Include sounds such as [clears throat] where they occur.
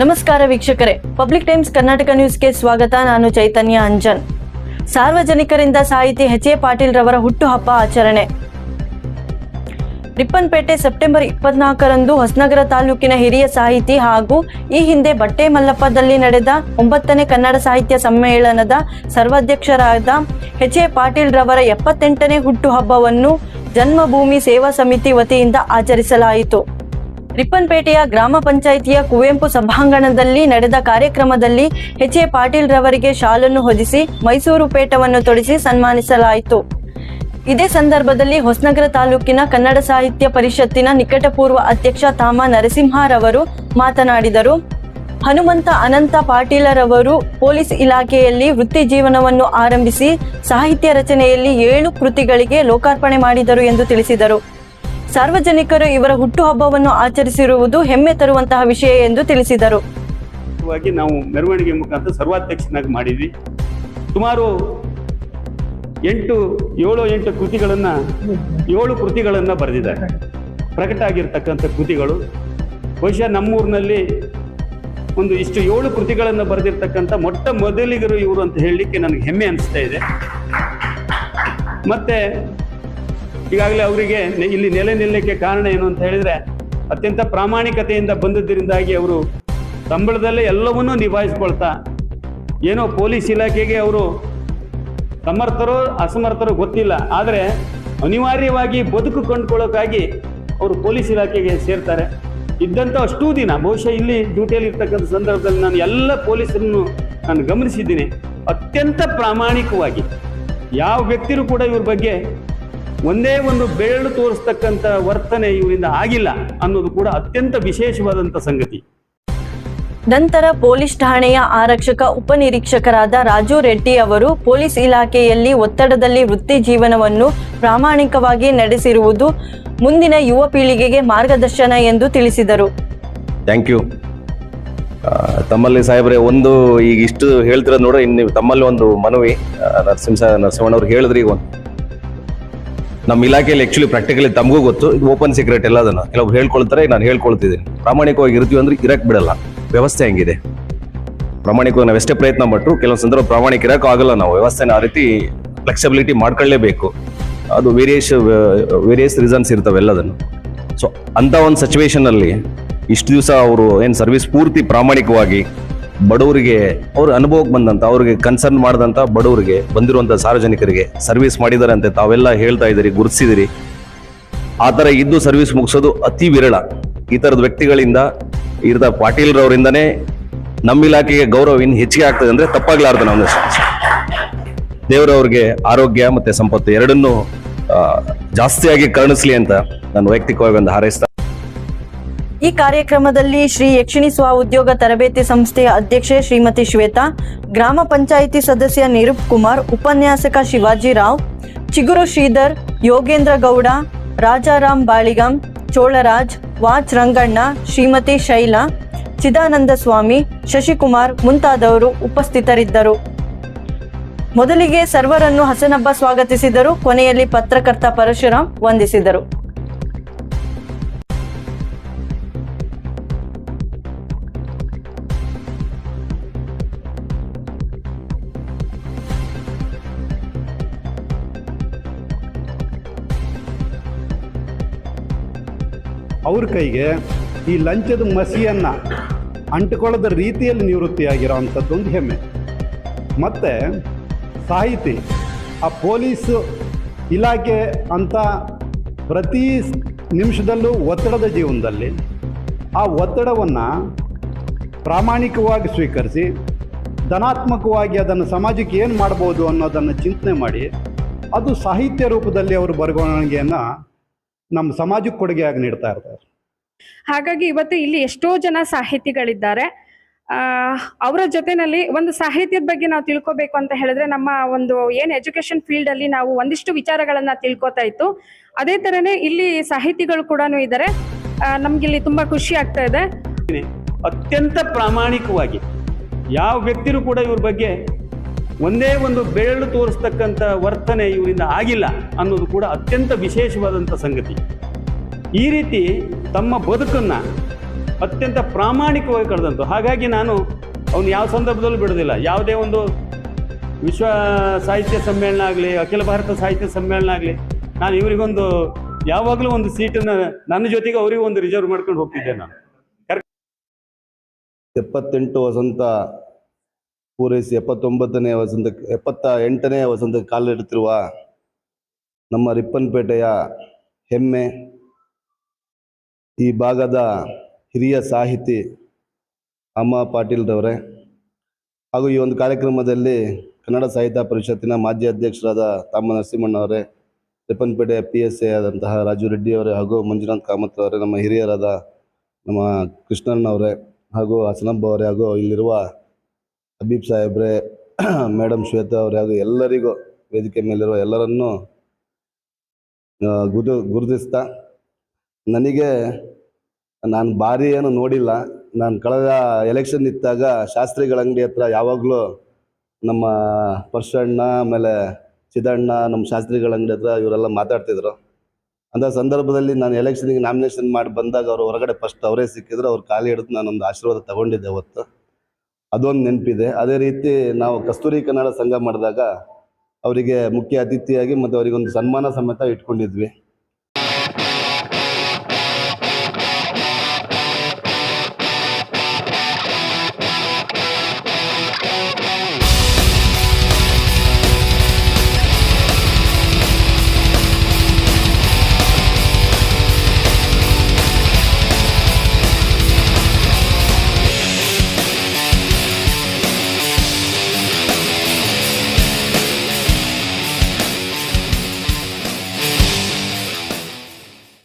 ನಮಸ್ಕಾರ ವೀಕ್ಷಕರೇ. Public times Karnataka ನ್ಯೂಸ್ಗೆ ಸ್ವಾಗತ. ನಾನು ಚೈತನ್ಯ ಅಂಜನ್. ಸಾರ್ವಜನಿಕರಿಂದ ಸಾಹಿತಿ ಎಚ್ ಎ ಪಾಟೀಲ್ ರವರ ಹುಟ್ಟುಹಬ್ಬ ಆಚರಣೆ. ರಿಪ್ಪನ್ಪೇಟೆ ಸೆಪ್ಟೆಂಬರ್ ಇಪ್ಪತ್ನಾಲ್ಕರಂದು ಹೊಸನಗರ ತಾಲೂಕಿನ ಹಿರಿಯ ಸಾಹಿತಿ ಹಾಗೂ ಈ ಹಿಂದೆ ಬಟ್ಟೆ ಮಲ್ಲಪ್ಪದಲ್ಲಿ ನಡೆದ ಒಂಬತ್ತನೇ ಕನ್ನಡ ಸಾಹಿತ್ಯ ಸಮ್ಮೇಳನದ ಸರ್ವಾಧ್ಯಕ್ಷರಾದ ಎಚ್ ಎ ಪಾಟೀಲ್ ರವರ ಎಪ್ಪತ್ತೆಂಟನೇ ಹುಟ್ಟುಹಬ್ಬವನ್ನು ಜನ್ಮಭೂಮಿ ಸೇವಾ ಸಮಿತಿ ವತಿಯಿಂದ ಆಚರಿಸಲಾಯಿತು. ರಿಪ್ಪನ್ಪೇಟೆಯ ಗ್ರಾಮ ಪಂಚಾಯಿತಿಯ ಕುವೆಂಪು ಸಭಾಂಗಣದಲ್ಲಿ ನಡೆದ ಕಾರ್ಯಕ್ರಮದಲ್ಲಿ ಎಚ್ ಎ ಪಾಟೀಲ್ ರವರಿಗೆ ಶಾಲನ್ನು ಹೊದಿಸಿ ಮೈಸೂರು ಪೇಟವನ್ನು ತೊಡಿಸಿ ಸನ್ಮಾನಿಸಲಾಯಿತು. ಇದೇ ಸಂದರ್ಭದಲ್ಲಿ ಹೊಸನಗರ ತಾಲೂಕಿನ ಕನ್ನಡ ಸಾಹಿತ್ಯ ಪರಿಷತ್ತಿನ ನಿಕಟಪೂರ್ವ ಅಧ್ಯಕ್ಷ ತಾಮ ನರಸಿಂಹರವರು ಮಾತನಾಡಿದರು. ಹನುಮಂತ ಅನಂತ ಪಾಟೀಲರವರು ಪೊಲೀಸ್ ಇಲಾಖೆಯಲ್ಲಿ ವೃತ್ತಿ ಜೀವನವನ್ನು ಆರಂಭಿಸಿ ಸಾಹಿತ್ಯ ರಚನೆಯಲ್ಲಿ ಏಳು ಕೃತಿಗಳಿಗೆ ಲೋಕಾರ್ಪಣೆ ಮಾಡಿದರು ಎಂದು ತಿಳಿಸಿದರು. ಸಾರ್ವಜನಿಕರು ಇವರ ಹುಟ್ಟುಹಬ್ಬವನ್ನು ಆಚರಿಸಿರುವುದು ಹೆಮ್ಮೆ ತರುವಂತಹ ವಿಷಯ ಎಂದು ತಿಳಿಸಿದರು. ನಾವು ಮೆರವಣಿಗೆ ಮುಖಾಂತರ ಸರ್ವಾಧ್ಯಕ್ಷನಾಗಿ ಮಾಡಿದ್ವಿ. ಸುಮಾರು ಎಂಟು, ಏಳು, ಎಂಟು ಕೃತಿಗಳನ್ನ, ಏಳು ಕೃತಿಗಳನ್ನ ಬರೆದಿದ್ದಾರೆ. ಪ್ರಕಟ ಆಗಿರ್ತಕ್ಕಂಥ ಕೃತಿಗಳು. ಬಹುಶಃ ನಮ್ಮೂರಿನಲ್ಲಿ ಒಂದು ಇಷ್ಟು ಏಳು ಕೃತಿಗಳನ್ನು ಬರೆದಿರ್ತಕ್ಕಂಥ ಮೊಟ್ಟ ಮೊದಲಿಗರು ಇವರು ಅಂತ ಹೇಳಲಿಕ್ಕೆ ನನಗೆ ಹೆಮ್ಮೆ ಅನಿಸ್ತಾ ಇದೆ. ಮತ್ತೆ ಈಗಾಗಲೇ ಅವರಿಗೆ ಇಲ್ಲಿ ನೆಲೆ ನಿಲ್ಲಕ್ಕೆ ಕಾರಣ ಏನು ಅಂತ ಹೇಳಿದ್ರೆ ಅತ್ಯಂತ ಪ್ರಾಮಾಣಿಕತೆಯಿಂದ ಬಂದದ್ದರಿಂದಾಗಿ ಅವರು ಸಂಬಳದಲ್ಲೇ ಎಲ್ಲವನ್ನೂ ನಿಭಾಯಿಸ್ಕೊಳ್ತಾ ಏನೋ ಪೊಲೀಸ್ ಇಲಾಖೆಗೆ ಅವರು ಸಮರ್ಥರೋ ಅಸಮರ್ಥರೋ ಗೊತ್ತಿಲ್ಲ. ಆದರೆ ಅನಿವಾರ್ಯವಾಗಿ ಬದುಕು ಕಂಡುಕೊಳ್ಳೋಕ್ಕಾಗಿ ಅವರು ಪೊಲೀಸ್ ಇಲಾಖೆಗೆ ಸೇರ್ತಾರೆ. ಇದ್ದಂಥ ಅಷ್ಟೂ ದಿನ, ಬಹುಶಃ ಇಲ್ಲಿ ಡ್ಯೂಟಿಯಲ್ಲಿ ಇರ್ತಕ್ಕಂಥ ಸಂದರ್ಭದಲ್ಲಿ ನಾನು ಎಲ್ಲ ಪೊಲೀಸರನ್ನು ನಾನು ಗಮನಿಸಿದ್ದೀನಿ. ಅತ್ಯಂತ ಪ್ರಾಮಾಣಿಕವಾಗಿ ಯಾವ ವ್ಯಕ್ತಿಯೂ ಕೂಡ ಇವ್ರ ಬಗ್ಗೆ ಒಂದೇ ಒಂದು ಬೆರಳು ತೋರಿಸ್ತಕ್ಕಂಥ ವರ್ತನೆ ಇವರಿಂದ ಆಗಿಲ್ಲ ಅನ್ನೋದು ಕೂಡ ಅತ್ಯಂತ ವಿಶೇಷವಾದಂಥ ಸಂಗತಿ. ನಂತರ ಪೊಲೀಸ್ ಠಾಣೆಯ ಆರಕ್ಷಕ ಉಪನಿರೀಕ್ಷಕರಾದ ರಾಜು ರೆಡ್ಡಿ ಅವರು ಪೊಲೀಸ್ ಇಲಾಖೆಯಲ್ಲಿ ಒತ್ತಡದಲ್ಲಿ ವೃತ್ತಿ ಜೀವನವನ್ನು ಪ್ರಾಮಾಣಿಕವಾಗಿ ನಡೆಸಿರುವುದು ಮುಂದಿನ ಯುವ ಪೀಳಿಗೆಗೆ ಮಾರ್ಗದರ್ಶನ ಎಂದು ತಿಳಿಸಿದರು. Thank you. ತಮ್ಮಲ್ಲಿ ಸಾಹೇಬ್ರೆ ಒಂದು ಈಗ ಇಷ್ಟು ಹೇಳ್ತಿರೋದು ನೋಡ್ರಿ ಇನ್ನು ತಮ್ಮಲ್ಲಿ ಒಂದು ಮನವಿ ನರಸಿಂಹ ನರಸಿಂಹಣ್ಣವ್ರು ಹೇಳಿದ್ರಿ ಈಗ ಒಂದು. ನಮ್ಮ ಇಲಾಖೆಯಲ್ಲಿ ಆಕ್ಚುಲಿ ಪ್ರಾಕ್ಟಿಕಲಿ ತಮಗೂ ಗೊತ್ತು. ಇದು ಓಪನ್ ಸೀಕ್ರೆಟ್ ಎಲ್ಲ ಅದನ್ನ. ಕೆಲವ್ರು ಹೇಳ್ಕೊಳ್ತಾರೆ, ನಾನು ಹೇಳ್ಕೊಳ್ತಿದ್ದೀನಿ. ಪ್ರಾಮಾಣಿಕವಾಗಿ ಇರ್ತೀವಿ ಅಂದ್ರೆ ಇರಕ್ ಬಿಡಲ್ಲ. ವ್ಯವಸ್ಥೆ ಹೆಂಗಿದೆ. ಪ್ರಾಮಾಣಿಕವಾಗಿ ನಾವು ಎಷ್ಟೇ ಪ್ರಯತ್ನ ಪಟ್ಟರು ಕೆಲವೊಂದು ಸಂದರ್ಭ ಪ್ರಾಮಾಣಿಕ ಇರಕ್ಕೂ ಆಗಲ್ಲ ನಾವು. ವ್ಯವಸ್ಥೆನ ಆ ರೀತಿ ಫ್ಲೆಕ್ಸಿಬಿಲಿಟಿ ಮಾಡ್ಕೊಳ್ಳೇಬೇಕು. ಅದು ವೇರಿಯಸ್ ವೇರಿಯಸ್ ರೀಸನ್ಸ್ ಇರ್ತವೆ ಎಲ್ಲದನ್ನು. ಸೊ ಅಂತ ಒಂದು ಸಿಚುವೇಶನ್ ಅಲ್ಲಿ ಇಷ್ಟು ದಿವಸ ಅವರು ಏನು ಸರ್ವಿಸ್ ಪೂರ್ತಿ ಪ್ರಾಮಾಣಿಕವಾಗಿ ಬಡವರಿಗೆ ಅವ್ರ ಅನುಭವಕ್ಕೆ ಬಂದಂತ, ಅವ್ರಿಗೆ ಕನ್ಸರ್ನ್ ಮಾಡಿದಂತ ಬಡವರಿಗೆ, ಬಂದಿರುವಂತ ಸಾರ್ವಜನಿಕರಿಗೆ ಸರ್ವಿಸ್ ಮಾಡಿದ್ದಾರೆ ಅಂತ ತಾವೆಲ್ಲ ಹೇಳ್ತಾ ಇದ್ದೀರಿ ಗುರುತಿಸಿದಿರಿ ಆ ಥರ ಇದ್ದು ಸರ್ವಿಸ್ ಮುಗಿಸೋದು ಅತಿ ವಿರಳ. ಈ ಥರದ ವ್ಯಕ್ತಿಗಳಿಂದ ಇರ್ದ ಪಾಟೀಲ್ರವರಿಂದನೇ ನಮ್ಮ ಇಲಾಖೆಗೆ ಗೌರವ ಇನ್ನು ಹೆಚ್ಚಿಗೆ ಆಗ್ತದೆ ಅಂದ್ರೆ ತಪ್ಪಾಗ್ಲಾರ್ದು ನಾವು ದೇವರವ್ರಿಗೆ ಆರೋಗ್ಯ ಮತ್ತೆ ಸಂಪತ್ತು ಎರಡನ್ನೂ ಜಾಸ್ತಿಯಾಗಿ ಕರುಣಿಸ್ಲಿ ಅಂತ ನಾನು ವೈಯಕ್ತಿಕವಾಗಿ ಒಂದು ಹಾರೈಸ್ತಾ ಈ ಕಾರ್ಯಕ್ರಮದಲ್ಲಿ ಶ್ರೀ ಯಕ್ಷಿಣಿ ಸ್ವ ಉದ್ಯೋಗ ತರಬೇತಿ ಸಂಸ್ಥೆಯ ಅಧ್ಯಕ್ಷೆ ಶ್ರೀಮತಿ ಶ್ವೇತಾ, ಗ್ರಾಮ ಪಂಚಾಯಿತಿ ಸದಸ್ಯ ನಿರೂಪ್ ಕುಮಾರ್, ಉಪನ್ಯಾಸಕ ಶಿವಾಜಿ ರಾವ್, ಚಿಗುರು ಶ್ರೀಧರ್, ಯೋಗೇಂದ್ರ ಗೌಡ, ರಾಜಾರಾಮ್ ಬಾಳಿಗಂ, ಚೋಳರಾಜ್, ವಾಚ್ ರಂಗಣ್ಣ, ಶ್ರೀಮತಿ ಶೈಲಾ, ಚಿದಾನಂದ ಸ್ವಾಮಿ, ಶಶಿಕುಮಾರ್ ಮುಂತಾದವರು ಉಪಸ್ಥಿತರಿದ್ದರು. ಮೊದಲಿಗೆ ಸರ್ವರನ್ನು ಹಸನಬ್ಬ ಸ್ವಾಗತಿಸಿದರು. ಕೊನೆಯಲ್ಲಿ ಪತ್ರಕರ್ತ ಪರಶುರಾಮ್ ವಂದಿಸಿದರು. ಅವ್ರ ಕೈಗೆ ಈ ಲಂಚದ ಮಸಿಯನ್ನು ಅಂಟಿಕೊಳ್ಳದ ರೀತಿಯಲ್ಲಿ ನಿವೃತ್ತಿಯಾಗಿರೋ ಅಂಥದ್ದೊಂದು ಹೆಮ್ಮೆ. ಮತ್ತು ಸಾಹಿತಿ, ಆ ಪೊಲೀಸ್ ಇಲಾಖೆ ಅಂತ ಪ್ರತಿ ನಿಮಿಷದಲ್ಲೂ ಒತ್ತಡದ ಜೀವನದಲ್ಲಿ ಆ ಒತ್ತಡವನ್ನು ಪ್ರಾಮಾಣಿಕವಾಗಿ ಸ್ವೀಕರಿಸಿ, ಧನಾತ್ಮಕವಾಗಿ ಅದನ್ನು ಸಮಾಜಕ್ಕೆ ಏನು ಮಾಡ್ಬೋದು ಅನ್ನೋದನ್ನು ಚಿಂತನೆ ಮಾಡಿ, ಅದು ಸಾಹಿತ್ಯ ರೂಪದಲ್ಲಿ ಅವರು ಬರವಣಿಗೆಯನ್ನು ನಮ್ಮ ಸಮಾಜಕ್ಕೆ ಕೊಡುಗೆಯಾಗಿ ನೀಡ್ತಾ ಇರ್ತಾರೆ. ಹಾಗಾಗಿ ಇವತ್ತು ಇಲ್ಲಿ ಎಷ್ಟೋ ಜನ ಸಾಹಿತಿಗಳಿದ್ದಾರೆ. ಆ, ಅವರ ಜೊತೆನಲ್ಲಿ ಒಂದು ಸಾಹಿತ್ಯದ ಬಗ್ಗೆ ನಾವು ತಿಳ್ಕೊಬೇಕು ಅಂತ ಹೇಳಿದ್ರೆ ನಮ್ಮ ಒಂದು ಏನ್ ಎಜುಕೇಶನ್ ಫೀಲ್ಡ್ ಅಲ್ಲಿ ನಾವು ಒಂದಿಷ್ಟು ವಿಚಾರಗಳನ್ನ ತಿಳ್ಕೊತಾ ಇತ್ತು. ಅದೇ ತರನೇ ಇಲ್ಲಿ ಸಾಹಿತಿಗಳು ಕೂಡ ಇದ್ದಾರೆ. ನಮ್ಗೆ ಇಲ್ಲಿ ತುಂಬಾ ಖುಷಿ ಆಗ್ತಾ ಇದೆ. ಅತ್ಯಂತ ಪ್ರಾಮಾಣಿಕವಾಗಿ ಯಾವ ವ್ಯಕ್ತಿಯೂ ಕೂಡ ಇವ್ರ ಬಗ್ಗೆ ಒಂದೇ ಒಂದು ಬೆರಳು ತೋರಿಸ್ತಕ್ಕಂಥ ವರ್ತನೆ ಇವರಿಂದ ಆಗಿಲ್ಲ ಅನ್ನೋದು ಕೂಡ ಅತ್ಯಂತ ವಿಶೇಷವಾದಂಥ ಸಂಗತಿ. ಈ ರೀತಿ ತಮ್ಮ ಬದುಕನ್ನು ಅತ್ಯಂತ ಪ್ರಾಮಾಣಿಕವಾಗಿ ಕಳೆದಂತು ಹಾಗಾಗಿ ನಾನು ಅವನು ಯಾವ ಸಂದರ್ಭದಲ್ಲೂ ಬಿಡೋದಿಲ್ಲ. ಯಾವುದೇ ಒಂದು ವಿಶ್ವ ಸಾಹಿತ್ಯ ಸಮ್ಮೇಳನ ಆಗಲಿ, ಅಖಿಲ ಭಾರತ ಸಾಹಿತ್ಯ ಸಮ್ಮೇಳನ ಆಗಲಿ, ನಾನು ಇವರಿಗೊಂದು ಯಾವಾಗಲೂ ಒಂದು ಸೀಟನ್ನು ನನ್ನ ಜೊತೆಗೆ ಅವರಿಗೂ ಒಂದು ರಿಸರ್ವ್ ಮಾಡ್ಕೊಂಡು ಹೋಗ್ತಿದ್ದೆ ನಾನು. ಎಪ್ಪತ್ತೆಂಟು ವಸಂತ ಪೂರೈಸಿ ಎಪ್ಪತ್ತೊಂಬತ್ತನೇ ವಸಂತ, ಎಪ್ಪತ್ತ ಎಂಟನೇ ವಸಂತ ಕಾಲಿಡುತ್ತಿರುವ ನಮ್ಮ ರಿಪ್ಪನ್ಪೇಟೆಯ ಹೆಮ್ಮೆ, ಈ ಭಾಗದ ಹಿರಿಯ ಸಾಹಿತಿ ಅಮ್ಮ ಪಾಟೀಲ್ರವರೇ ಹಾಗೂ ಈ ಒಂದು ಕಾರ್ಯಕ್ರಮದಲ್ಲಿ ಕನ್ನಡ ಸಾಹಿತ್ಯ ಪರಿಷತ್ತಿನ ಮಾಜಿ ಅಧ್ಯಕ್ಷರಾದ ತಾಮ ನರಸಿಂಹಣ್ಣವರೇ, ರಿಪ್ಪನ್ಪೇಟೆಯ ಪಿ ಎಸ್ ಎ ಆದಂತಹ ರಾಜು ರೆಡ್ಡಿಯವರೇ ಹಾಗೂ ಮಂಜುನಾಥ್ ಕಾಮತ್ ಅವರೇ ನಮ್ಮ ಹಿರಿಯರಾದ ನಮ್ಮ ಕೃಷ್ಣಣ್ಣವರೇ ಹಾಗೂ ಹಸನಬ್ಬ ಅವರೇ ಹಾಗೂ ಇಲ್ಲಿರುವ ಹಬೀಬ್ ಸಾಹೇಬ್ರೆ, [clears throat] ಮೇಡಮ್ ಶ್ವೇತಾ ಅವರೇ ಹಾಗೂ ಎಲ್ಲರಿಗೂ ವೇದಿಕೆ ಮೇಲಿರುವ ಎಲ್ಲರನ್ನೂ ಗುರು ಗುರುತಿಸ್ತಾ, ನನಗೆ ನಾನು ಭಾರಿ ಏನು ನೋಡಿಲ್ಲ. ನಾನು ಕಳೆದ ಎಲೆಕ್ಷನ್ ಇದ್ದಾಗ ಶಾಸ್ತ್ರಿಗಳ ಅಂಗಡಿ ಹತ್ರ ಯಾವಾಗಲೂ ನಮ್ಮ ಪರ್ಶಣ್ಣ ಆಮೇಲೆ ಚಿದಣ್ಣ ನಮ್ಮ ಶಾಸ್ತ್ರಿಗಳ ಅಂಗಡಿ ಹತ್ರ ಇವರೆಲ್ಲ ಮಾತಾಡ್ತಿದ್ರು. ಅಂಥ ಸಂದರ್ಭದಲ್ಲಿ ನಾನು ಎಲೆಕ್ಷನ್ಗೆ ನಾಮಿನೇಷನ್ ಮಾಡಿ ಬಂದಾಗ ಅವರು ಹೊರಗಡೆ ಫಸ್ಟ್ ಅವರೇ ಸಿಕ್ಕಿದ್ರು, ಅವ್ರು ಖಾಲಿ ಹಿಡಿದು ನಾನೊಂದು ಆಶೀರ್ವಾದ ತಗೊಂಡಿದ್ದೆ ಅವತ್ತು. ಅದೊಂದು ನೆನಪಿದೆ. ಅದೇ ರೀತಿ ನಾವು ಕಸ್ತೂರಿ ಕನ್ನಡ ಸಂಘ ಮಾಡಿದಾಗ ಅವರಿಗೆ ಮುಖ್ಯ ಅತಿಥಿಯಾಗಿ ಮತ್ತು ಅವರಿಗೊಂದು ಸನ್ಮಾನ ಸಮೇತ ಇಟ್ಕೊಂಡಿದ್ವಿ.